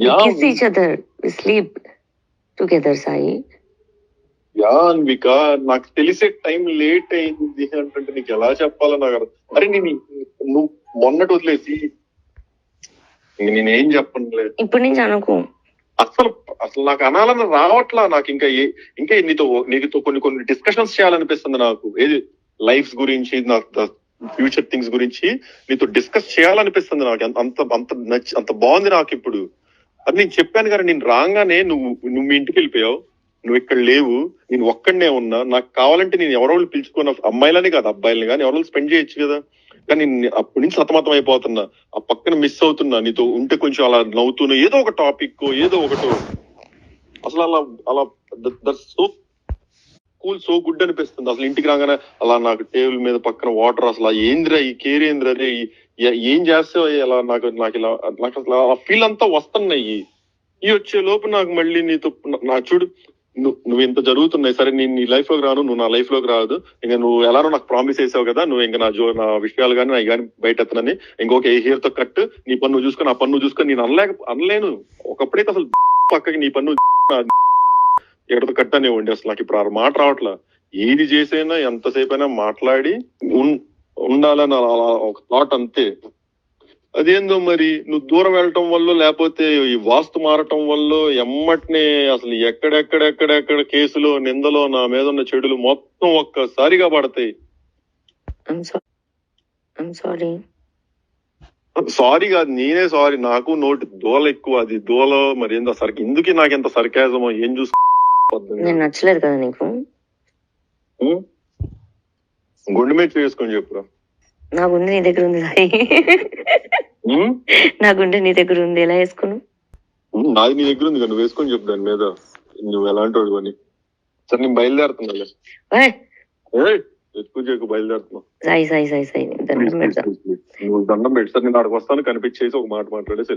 Yeah kiss each other sleep together Sai yeah Anvika నాకు తెలిసే time late అయింది అంటే నీకు ఎలా చెప్పాలో నాకు అర్థం అరే నేను నువ్వు మొన్నటి వదిలేసి నేనేం చెప్పనులే. ఇప్పటి నుంచి అనుకో. అసలు అసలు నాకు అనాలని రావట్లా నాకు ఇంకా ఏ- ఇంకా నీతో నీతో కొన్ని కొన్ని డిస్కషన్స్ చేయాలనిపిస్తుంది నాకు. ఏది? లైఫ్ గురించి నాకు ఫ్యూచర్ థింగ్స్ గురించి నీతో డిస్కస్ చేయాలనిపిస్తుంది నాకు. అంత- అంత అంత నచ్చి అంత బాగుంది నాకు ఇప్పుడు. అది నేను చెప్పాను కదా నేను రాగానే నువ్వు నువ్వు మీ ఇంటికి వెళ్ళిపోయావు నువ్వు ఇక్కడ లేవు నేను ఒక్కడనే ఉన్నా నాకు కావాలంటే నేను ఎవరో పిలుచుకున్న అమ్మాయిలని కాదు అబ్బాయిలని కానీ ఎవరో స్పెండ్ చేయొచ్చు కదా. కానీ అప్పటి నుంచి సతమతం అయిపోతున్నా ఆ పక్కన మిస్ అవుతున్నా నీతో ఉంటే కొంచెం అలా నవ్వుతూనే ఏదో ఒక టాపిక్ ఏదో ఒకటో. అసలు అలా అలా సో కూల్ సో గుడ్ అనిపిస్తుంది. అసలు ఇంటికి రాగానే అలా నాకు టేబుల్ మీద పక్కన వాటర్ అసలు ఏంద్రా ఈ కేర్ ఏంద్రా అదే ఏం చేస్తావు ఇలా నాకు నాకు ఇలా నాకు అసలు ఆ ఫీల్ అంతా వస్తున్నాయి. ఈ వచ్చే లోపు నాకు మళ్ళీ నీతో నా చూడు నువ్వు నువ్వు ఇంత జరుగుతున్నాయి. సరే నేను నీ లైఫ్లోకి రాను నువ్వు నా లైఫ్లోకి రాదు. ఇంకా నువ్వు ఎలానో నాకు ప్రామిస్ చేసావు కదా నువ్వు ఇంకా నా జో నా విషయాలు కానీ నా కానీ బయట ఎత్తనని ఇంకొక ఏ హెయిర్తో కట్ నీ పన్ను చూసుకొని ఆ పన్ను చూసుకొని నేను అనలేక అనలేను. ఒకప్పుడైతే అసలు పక్కకి నీ పన్ను ఎక్కడితో కట్ అనేవ్వండి అసలు నాకు ఇప్పుడు ఆ మాట రావట్లా. ఏది చేసైనా ఎంతసేపు అయినా మాట్లాడి ఉండాలని ఒక థాట్ అంతే. అదేందో మరి? నువ్వు దూరం వెళ్ళటం వల్ల లేకపోతే ఈ వాస్తు మారటం వల్ల ఎమ్మటినే అసలు ఎక్కడెక్కడెక్కడెక్కడ కేసులో నిందలో నా మీద ఉన్న చెడులు మొత్తం ఒక్కసారిగా పడతాయి. సారీ కాదు నేనే సారీ నాకు నోటి దోల ఎక్కువ. అది దోల మరి ఏందో సరికి ఎందుకు నాకు ఎంత సర్కాజమో ఏం చూసు నేను నచ్చలేదు కదా నీకు. గుండె మీద చేసుకొని చెప్పురా. నా గుండె నీ దగ్గర ఉంది సాయి? నా గుండె నీ దగ్గర ఉంది. ఎలా వేసుకును నాది నీ దగ్గర ఉంది కదా నువ్వు వేసుకొని చెప్పు దాని మీద. నువ్వు ఎలాంటి వాడు అని. సరే నేను బయలుదేరుతున్నా ఎక్కువ బయలుదేరుతున్నా. సాయి సాయి సాయి సాయి. దండం పెడతా. నువ్వు దండం పెట్టి సార్ నేను అక్కడికి వస్తాను కనిపించేసి ఒక మాట మాట్లాడేసి.